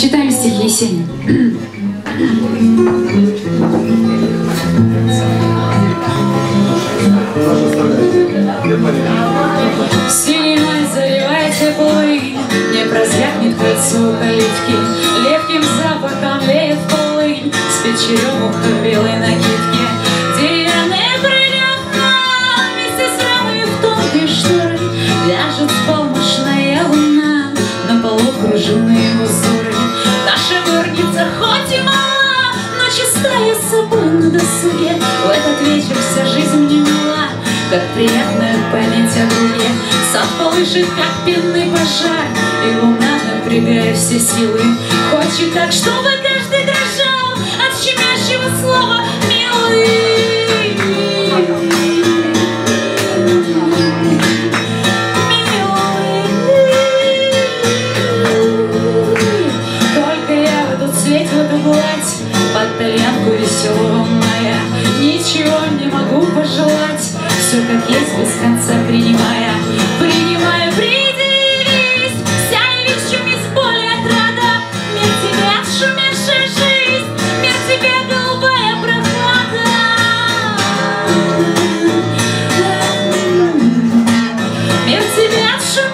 Читаем стихи Есенина. Синевой заливайте полы, Не прозрякнет кольцо калитки, Лепким запахом веет полынь С печеремуха белой накидки. Деревянные крылья Вместе с рамой в тонкой шторы Ляжет полночная луна На полу кружевные собой на досуге. В этот вечер вся жизнь мне мила Как приятная память о друге Сад полыжит, как пенный пожар И луна, напрягая все силы. Хочет так, чтобы каждый дрожал От щемящего слова «милый». Я в эту гладь под тряпку веселая Ничего не могу пожелать Все как есть, без конца принимая Принимая, придивись Вся весь шум из боли отрада. Мир тебе шумевшая жизнь Мир тебе голубая прохлада Мир тебе тебя жизнь.